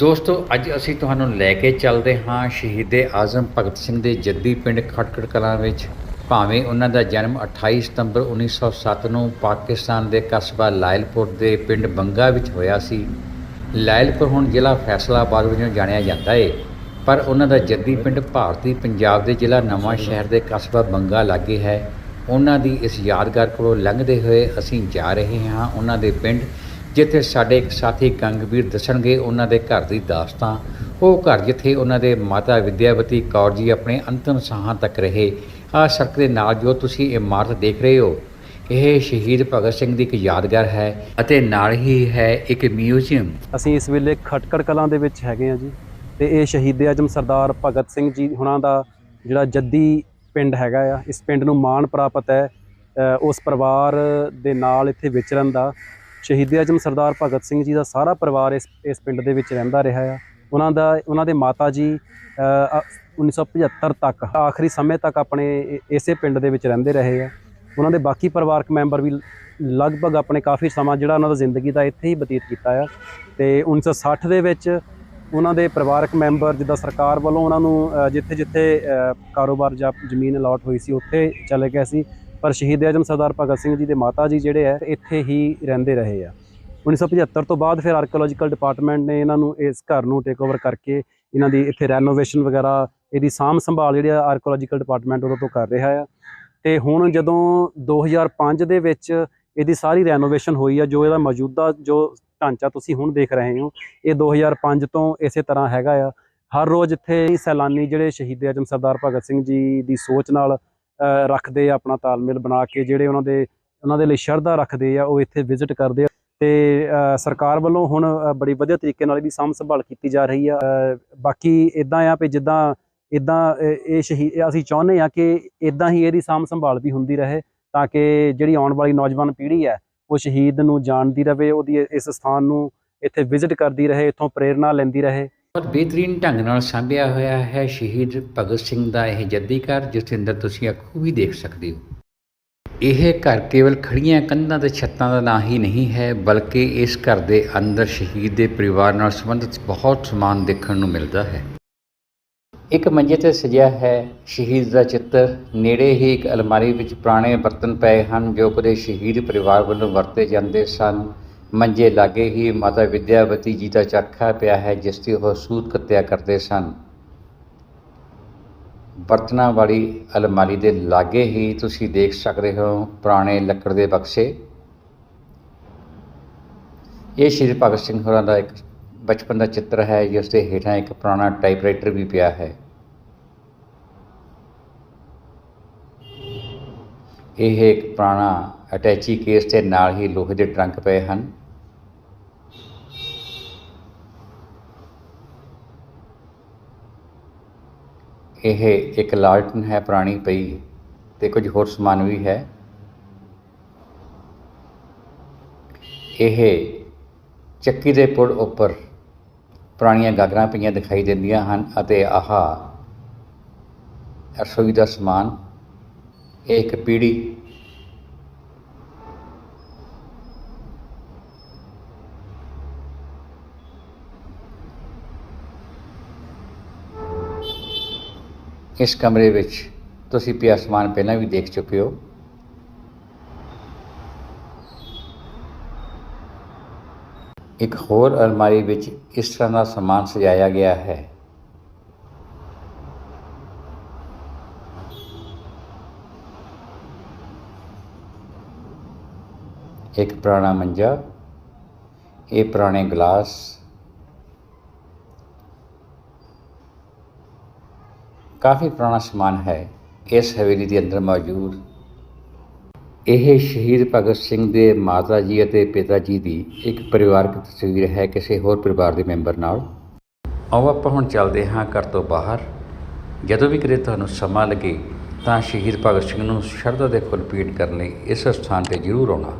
ਦੋਸਤੋ, ਅੱਜ ਅਸੀਂ ਤੁਹਾਨੂੰ ਲੈ ਕੇ ਚੱਲਦੇ ਹਾਂ ਸ਼ਹੀਦੇ ਆਜ਼ਮ ਭਗਤ ਸਿੰਘ ਦੇ ਜੱਦੀ ਪਿੰਡ ਖਟਕੜ ਕਲਾਂ ਵਿੱਚ। ਭਾਵੇਂ ਉਹਨਾਂ ਦਾ ਜਨਮ 28 ਸਤੰਬਰ 1907 ਨੂੰ ਪਾਕਿਸਤਾਨ ਦੇ ਕਸਬਾ ਲਾਇਲਪੁਰ ਦੇ ਪਿੰਡ ਬੰਗਾ ਵਿੱਚ ਹੋਇਆ ਸੀ। ਲਾਇਲਪੁਰ ਹੁਣ ਜ਼ਿਲ੍ਹਾ ਫੈਸਲਾਬਾਦ ਵਜੋਂ ਜਾਣਿਆ ਜਾਂਦਾ ਏ। ਪਰ ਉਹਨਾਂ ਦਾ ਜੱਦੀ ਪਿੰਡ ਭਾਰਤੀ ਪੰਜਾਬ ਦੇ ਜ਼ਿਲ੍ਹਾ ਨਵਾਂ ਸ਼ਹਿਰ ਦੇ ਕਸਬਾ ਬੰਗਾ ਲਾਗੇ ਹੈ। ਉਹਨਾਂ ਦੀ ਇਸ ਯਾਦਗਾਰ ਕੋਲੋਂ ਲੰਘਦੇ ਹੋਏ ਅਸੀਂ ਜਾ ਰਹੇ ਹਾਂ। ਉਹਨਾਂ ਦੇ ਪਿੰਡ ਜਿੱਥੇ ਸਾਡੇ ਇੱਕ ਸਾਥੀ ਗੰਗਵੀਰ ਦੱਸਣਗੇ ਉਹਨਾਂ ਦੇ ਘਰ ਦੀ ਦਾਸਤਾਂ ਉਹ ਘਰ ਜਿੱਥੇ ਉਹਨਾਂ ਦੇ ਮਾਤਾ ਵਿਦਿਆਵਤੀ ਕੌਰ ਜੀ ਆਪਣੇ ਅੰਤਮ ਸਾਹਾਂ ਤੱਕ ਰਹੇ। ਆਹ ਸੜਕ ਦੇ ਨਾਲ ਜੋ ਤੁਸੀਂ ਇਮਾਰਤ ਦੇਖ ਰਹੇ ਹੋ, ਇਹ ਸ਼ਹੀਦ ਭਗਤ ਸਿੰਘ ਦੀ ਇੱਕ ਯਾਦਗਾਰ ਹੈ ਅਤੇ ਨਾਲ ਹੀ ਹੈ ਇੱਕ ਮਿਊਜ਼ੀਅਮ। ਅਸੀਂ ਇਸ ਵੇਲੇ ਖਟਕੜ ਕਲਾਂ ਦੇ ਵਿੱਚ ਹੈਗੇ ਆ ਜੀ ਤੇ ਇਹ ਸ਼ਹੀਦ ਆਜਮ ਸਰਦਾਰ ਭਗਤ ਸਿੰਘ ਜੀ ਹੁਣਾਂ ਦਾ ਜਿਹੜਾ ਜੱਦੀ ਪਿੰਡ ਹੈਗਾ ਆ, ਇਸ ਪਿੰਡ ਨੂੰ ਮਾਣ ਪ੍ਰਾਪਤ ਹੈ ਉਸ ਪਰਿਵਾਰ ਦੇ ਨਾਲ ਇੱਥੇ ਵਿਚਰਨ ਦਾ। ਸ਼ਹੀਦ ਆਜਮ ਸਰਦਾਰ ਭਗਤ ਸਿੰਘ ਜੀ ਦਾ ਸਾਰਾ ਪਰਿਵਾਰ ਇਸ ਇਸ ਪਿੰਡ ਦੇ ਵਿੱਚ ਰਹਿੰਦਾ ਰਿਹਾ ਆ। ਉਹਨਾਂ ਦਾ ਉਹਨਾਂ ਦੇ ਮਾਤਾ ਜੀ ਅ, ਅ, 1975 ਤੱਕ ਆਖਰੀ ਸਮੇਂ ਤੱਕ ਆਪਣੇ ਇਸੇ ਪਿੰਡ ਦੇ ਵਿੱਚ ਰਹਿੰਦੇ ਰਹੇ ਆ। ਉਹਨਾਂ ਦੇ ਬਾਕੀ ਪਰਿਵਾਰਕ ਮੈਂਬਰ ਵੀ ਲਗਭਗ ਆਪਣੇ ਕਾਫੀ ਸਮਾਂ ਜਿਹੜਾ ਉਹਨਾਂ ਦਾ ਜ਼ਿੰਦਗੀ ਦਾ ਇੱਥੇ ਹੀ ਬਤੀਤ ਕੀਤਾ ਆ। ਤੇ 1960 ਦੇ ਵਿੱਚ ਉਹਨਾਂ ਦੇ ਪਰਿਵਾਰਕ ਮੈਂਬਰ ਜਿੱਦਾਂ ਸਰਕਾਰ ਵੱਲੋਂ ਉਹਨਾਂ ਨੂੰ ਜਿੱਥੇ-ਜਿੱਥੇ ਕਾਰੋਬਾਰ ਜਾਂ ਜ਼ਮੀਨ ਅਲਾਟ ਹੋਈ ਸੀ ਉੱਥੇ ਚਲੇ ਗਏ ਸੀ। ਪਰ ਸ਼ਹੀਦ ਆਜਮ ਸਰਦਾਰ ਭਗਤ ਸਿੰਘ ਜੀ ਦੇ ਮਾਤਾ ਜੀ ਜਿਹੜੇ ਹੈ ਇੱਥੇ ਹੀ ਰਹਿੰਦੇ ਰਹੇ ਆ। 1975 ਤੋਂ ਬਾਅਦ ਫਿਰ ਆਰਕੀਓਲੋਜੀਕਲ ਡਿਪਾਰਟਮੈਂਟ ਨੇ ਇਹਨਾਂ ਨੂੰ ਇਸ ਘਰ ਨੂੰ ਟੇਕ ਓਵਰ ਕਰਕੇ ਇਹਨਾਂ ਦੀ ਇੱਥੇ ਰੈਨੋਵੇਸ਼ਨ ਵਗੈਰਾ, ਇਹਦੀ ਸਾਂਭ ਸੰਭਾਲ ਜਿਹੜੀ ਆ ਆਰਕੀਓਲੋਜੀਕਲ ਡਿਪਾਰਟਮੈਂਟ ਉਦੋਂ ਤੋਂ ਕਰ ਰਿਹਾ ਆ। ਤੇ ਹੁਣ ਜਦੋਂ 2005 ਦੇ ਵਿੱਚ ਇਹਦੀ ਸਾਰੀ ਰੈਨੋਵੇਸ਼ਨ ਹੋਈ ਆ, ਜੋ ਇਹਦਾ ਮੌਜੂਦਾ ਜੋ ਢਾਂਚਾ ਤੁਸੀਂ ਹੁਣ ਦੇਖ ਰਹੇ ਹੋ, ਇਹ 2005 ਤੋਂ ਇਸੇ ਤਰ੍ਹਾਂ ਹੈਗਾ ਆ। ਹਰ ਰੋਜ਼ ਇੱਥੇ ਸੈਲਾਨੀ ਜਿਹੜੇ ਸ਼ਹੀਦ ਆਜਮ ਸਰਦਾਰ ਭਗਤ ਸਿੰਘ ਜੀ ਦੀ ਸੋਚ ਨਾਲ ਰੱਖਦੇ ਆ ਆਪਣਾ ਤਾਲਮੇਲ ਬਣਾ ਕੇ ਜਿਹੜੇ ਉਹਨਾਂ ਦੇ ਉਹਨਾਂ ਦੇ ਲਈ ਸ਼ਰਧਾ ਰੱਖਦੇ ਆ, ਉਹ ਇੱਥੇ ਵਿਜ਼ਿਟ ਕਰਦੇ ਆ। ਤੇ ਸਰਕਾਰ ਵੱਲੋਂ ਹੁਣ ਬੜੀ ਵਧੀਆ ਤਰੀਕੇ ਨਾਲ ਇਹਦੀ ਸਾਂਭ ਸੰਭਾਲ ਕੀਤੀ ਜਾ ਰਹੀ ਆ। ਬਾਕੀ ਇਦਾਂ ਆ ਵੀ ਜਿੱਦਾਂ ਇਦਾਂ ਇਹ ਸ਼ਹੀਦ ਅਸੀਂ ਚਾਹੁੰਦੇ ਆ ਕਿ ਇਦਾਂ ਹੀ ਇਹਦੀ ਸਾਂਭ ਸੰਭਾਲ ਵੀ ਹੁੰਦੀ ਰਹੇ, ਤਾਂ ਕਿ ਜਿਹੜੀ ਆਉਣ ਵਾਲੀ ਨੌਜਵਾਨ ਪੀੜ੍ਹੀ ਹੈ ਉਹ ਸ਼ਹੀਦ ਨੂੰ ਜਾਣਦੀ ਰਹੇ ਉਹਦੀ ਇਸ ਸਥਾਨ ਨੂੰ ਇੱਥੇ ਵਿਜ਼ਿਟ ਕਰਦੀ ਰਹੇ, ਇੱਥੋਂ ਪ੍ਰੇਰਣਾ ਲੈਂਦੀ ਰਹੇ। ਬਹੁਤ ਬਿਹਤਰੀਨ ਢੰਗ ਨਾਲ ਸਾਂਭਿਆ ਹੋਇਆ ਹੈ ਸ਼ਹੀਦ ਭਗਤ ਸਿੰਘ ਦਾ ਇਹ ਜੱਦੀ ਘਰ ਜਿਸ ਦੇ ਅੰਦਰ ਤੁਸੀਂ ਅੱਖੋਂ ਵੀ ਦੇਖ ਸਕਦੇ ਹੋ। ਇਹ ਘਰ ਕੇਵਲ ਖੜੀਆਂ ਕੰਧਾਂ ਤੇ ਛੱਤਾਂ ਦਾ ਨਾਂ ਹੀ ਨਹੀਂ ਹੈ, ਬਲਕਿ ਇਸ ਘਰ ਦੇ ਅੰਦਰ ਸ਼ਹੀਦ ਦੇ ਪਰਿਵਾਰ ਨਾਲ ਸੰਬੰਧਿਤ ਬਹੁਤ ਸਮਾਨ ਦੇਖਣ ਨੂੰ ਮਿਲਦਾ ਹੈ। ਇੱਕ ਮੰਜੇ ਤੇ ਸਜਿਆ ਹੈ ਸ਼ਹੀਦ ਦਾ ਚਿੱਤਰ। ਨੇੜੇ ਹੀ ਇੱਕ ਅਲਮਾਰੀ ਵਿੱਚ ਪੁਰਾਣੇ ਬਰਤਨ ਪਏ ਹਨ, ਜੋ ਕਦੇ ਸ਼ਹੀਦ ਪਰਿਵਾਰ ਵੱਲੋਂ ਵਰਤੇ ਜਾਂਦੇ ਸਨ। ਮੰਜੇ ਲਾਗੇ ਹੀ ਮਾਤਾ ਵਿਦਿਆਵਤੀ ਜੀ ਦਾ ਚਰਖਾ ਪਿਆ ਹੈ, ਜਿਸ 'ਤੇ ਉਹ ਸੂਤ ਕੱਤਿਆ ਕਰਦੇ ਸਨ। ਬਰਤਨਾਂ ਵਾਲੀ ਅਲਮਾਰੀ ਦੇ ਲਾਗੇ ਹੀ ਤੁਸੀਂ ਦੇਖ ਸਕਦੇ ਹੋ ਪੁਰਾਣੇ ਲੱਕੜ ਦੇ ਬਕਸੇ। ਇਹ ਸ਼੍ਰੀ ਭਗਤ ਸਿੰਘ ਹੋਰਾਂ ਦਾ ਇੱਕ ਬਚਪਨ ਦਾ ਚਿੱਤਰ ਹੈ, ਜਿਸ ਦੇ ਹੇਠਾਂ ਇੱਕ ਪੁਰਾਣਾ ਟਾਈਪਰਾਈਟਰ ਵੀ ਪਿਆ ਹੈ। ਇਹ ਇੱਕ ਪੁਰਾਣਾ ਅਟੈਚੀ ਕੇਸ ਦੇ ਨਾਲ ਹੀ ਲੋਹੇ ਦੇ ਟਰੰਕ ਪਏ ਹਨ। ਇਹ ਇੱਕ ਲਾਲਟਨ ਹੈ, ਪੁਰਾਣੀ ਪਈ ਤੇ ਕੁਝ ਹੋਰ ਸਮਾਨ ਵੀ ਹੈ। ਇਹ ਚੱਕੀ ਦੇ ਪੁੜ ਉੱਪਰ ਪੁਰਾਣੀਆਂ ਗਾਗਰਾਂ ਪਈਆਂ ਦਿਖਾਈ ਦਿੰਦੀਆਂ ਹਨ ਅਤੇ ਆਹਾ ਰਸੋਈ ਦਾ ਸਮਾਨ, ਇਹ ਇੱਕ ਪੀੜੀ ਇਸ ਕਮਰੇ ਵਿੱਚ ਤੁਸੀਂ ਪਿਆ ਸਮਾਨ ਪਹਿਲਾਂ ਵੀ ਦੇਖ ਚੁੱਕੇ ਹੋ। ਇੱਕ ਹੋਰ ਅਲਮਾਰੀ ਵਿੱਚ ਇਸ ਤਰ੍ਹਾਂ ਦਾ ਸਮਾਨ ਸਜਾਇਆ ਗਿਆ ਹੈ। ਇੱਕ ਪੁਰਾਣਾ ਮੰਜਾ, ਇਹ ਪੁਰਾਣੇ ਗਲਾਸ ਕਾਫੀ ਪੁਰਾਣਾ ਸਮਾਨ ਹੈ, ਇਸ ਹਵੇਲੀ ਦੇ ਅੰਦਰ ਮੌਜੂਦ। ਇਹ ਸ਼ਹੀਦ ਭਗਤ ਸਿੰਘ ਦੇ ਮਾਤਾ ਜੀ ਅਤੇ ਪਿਤਾ ਜੀ ਦੀ ਇੱਕ ਪਰਿਵਾਰਕ ਤਸਵੀਰ ਹੈ ਕਿਸੇ ਹੋਰ ਪਰਿਵਾਰ ਦੇ ਮੈਂਬਰ ਨਾਲ। ਆਓ ਆਪਾਂ ਹੁਣ ਚੱਲਦੇ ਹਾਂ ਘਰ ਤੋਂ ਬਾਹਰ। ਜਦੋਂ ਵੀ ਕਦੇ ਤੁਹਾਨੂੰ ਸਮਾਂ ਲੱਗੇ ਤਾਂ ਸ਼ਹੀਦ ਭਗਤ ਸਿੰਘ ਨੂੰ ਸ਼ਰਧਾ ਦੇ ਫੁੱਲ ਭੇਟ ਕਰਨ ਲਈ ਇਸ ਸਥਾਨ ਤੇ ਜ਼ਰੂਰ ਆਉਣਾ।